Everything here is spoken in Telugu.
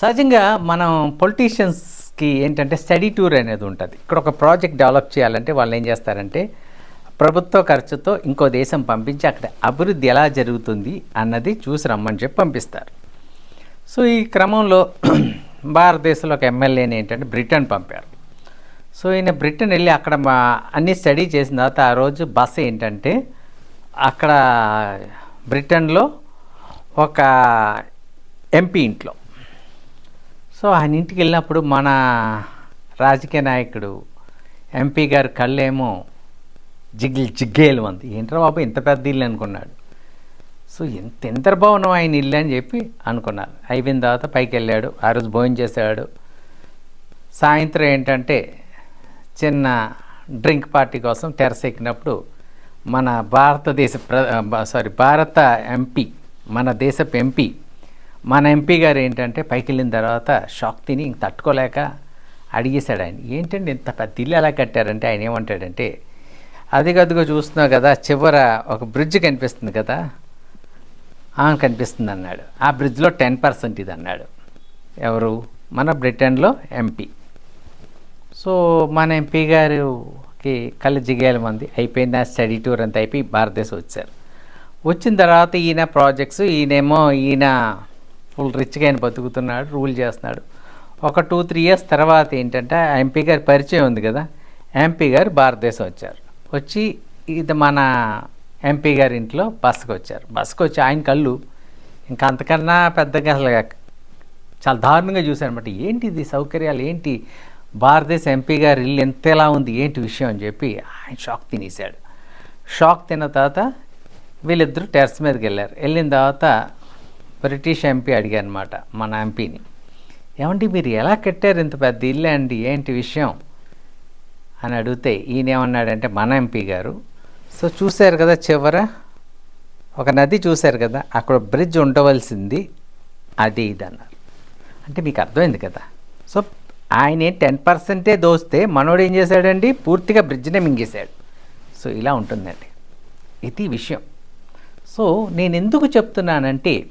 సహజంగా మనం పొలిటీషియన్స్కి ఏంటంటే స్టడీ టూర్ అనేది ఉంటుంది. ఇక్కడ ఒక ప్రాజెక్ట్ డెవలప్ చేయాలంటే వాళ్ళు ఏం చేస్తారంటే ప్రభుత్వ ఖర్చుతో ఇంకో దేశం పంపించి అక్కడ అభివృద్ధి ఎలా జరుగుతుంది అన్నది చూసి రమ్మని చెప్పి పంపిస్తారు. సో ఈ క్రమంలో భారతదేశంలో ఒక ఎమ్మెల్యేని ఏంటంటే బ్రిటన్ పంపారు. సో ఈయన బ్రిటన్ వెళ్ళి అక్కడ మా అన్ని స్టడీ చేసిన తర్వాత ఆ రోజు బస్ ఏంటంటే అక్కడ బ్రిటన్లో ఒక ఎంపీ ఇంట్లో సో ఆయన ఇంటికి వెళ్ళినప్పుడు మన రాజకీయ నాయకుడు ఎంపీ గారు కళ్ళేమో జిగిల్ జిగ్గేలు ఉంది ఏంట్రా బాబు ఇంత పెద్ద ఇల్లు అనుకున్నాడు. సో ఎంత ఎంత బాగున్నాం ఆయన ఇల్లు అని చెప్పి అనుకున్నారు. అయిపోయిన తర్వాత పైకి వెళ్ళాడు. ఆ రోజు భోజనం చేశాడు సాయంత్రం ఏంటంటే చిన్న డ్రింక్ పార్టీ కోసం టెరస్ ఎక్కినప్పుడు మన భారతదేశ ప్ర సారీ భారత ఎంపీ మన దేశపు ఎంపీ మన ఎంపీ గారు ఏంటంటే పైకి వెళ్ళిన తర్వాత షాక్ తిని ఇంక తట్టుకోలేక అడిగేశాడు ఆయన. ఏంటంటే ఇంత పెద్ద ఇల్లు ఎలా కట్టారంటే? ఆయన ఏమంటాడంటే అది చూస్తున్నావు కదా చివర ఒక బ్రిడ్జ్ కనిపిస్తుంది కదా "ఆ, కనిపిస్తుంది అన్నాడు. ఆ బ్రిడ్జ్లో టెన్ పర్సెంట్ ఇది అన్నాడు. ఎవరు? మన బ్రిటన్లో ఎంపీ సో మన ఎంపీ గారికి కళ్ళు జిగేల మంది అయిపోయింది? ఆ స్టడీ టూర్ అంతా అయిపోయి భారతదేశం వచ్చారు. వచ్చిన తర్వాత ఈయన ప్రాజెక్ట్స్ ఈయనేమో ఈయన ఫుల్ రిచ్గా ఆయన బతుకుతున్నాడు రూల్ చేస్తున్నాడు. ఒక టూ త్రీ ఇయర్స్ తర్వాత ఏంటంటే ఆ ఎంపీ గారి పరిచయం ఉంది కదా ఎంపీ గారు భారతదేశం వచ్చారు. వచ్చి ఇది మన ఎంపీ గారి ఇంట్లో బస్సుకు వచ్చారు. బస్సుకు వచ్చి ఆయన కళ్ళు ఇంకా అంతకన్నా పెద్దగా అసలు చాలా దారుణంగా చూశాను అనమాట ఏంటి ఇది సౌకర్యాలు? ఏంటి భారతదేశ ఎంపీ గారి ఇల్లు ఎంత ఎలా ఉంది? ఏంటి విషయం అని చెప్పి ఆయన షాక్ తినేశాడు. షాక్ తిన్న తర్వాత వీళ్ళిద్దరూ టెర్రస్ మీదకి వెళ్ళారు. వెళ్ళిన తర్వాత బ్రిటిష్ ఎంపీ అడిగారు అనమాట మన ఎంపీని. ఏమండి మీరు ఎలా కట్టారు ఇంత పెద్ద ఇల్లు అండి? ఏంటి విషయం? అని అడిగితే ఈయన ఏమన్నాడంటే మన ఎంపీ గారు. సో చూశారు కదా చివర? ఒక నది చూశారు కదా అక్కడ బ్రిడ్జ్ ఉండవలసింది అది ఇది అన్నారు. అంటే మీకు అర్థమైంది కదా? సో ఆయన టెన్ పర్సెంటే దోస్తే మనోడు ఏం చేశాడండి? పూర్తిగా బ్రిడ్జ్నే మింగేశాడు. సో ఇలా ఉంటుందండి. ఇది విషయం. సో నేను ఎందుకు చెప్తున్నానంటే